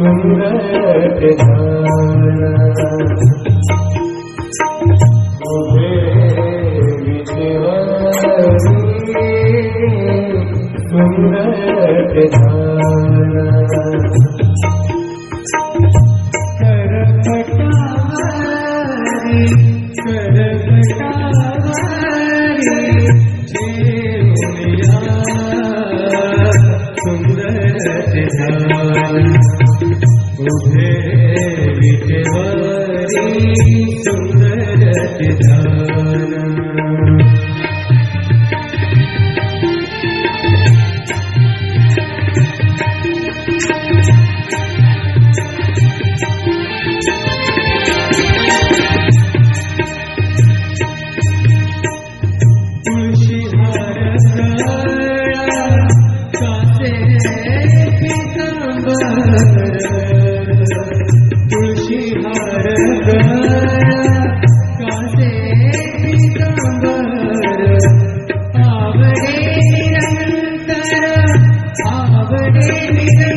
सुंदर ध्यान उभे विश्वरी सुंदर ध्यान करपटावारी करपटावारी जेवया सुंदर ध्यान सुंदर Hare Hare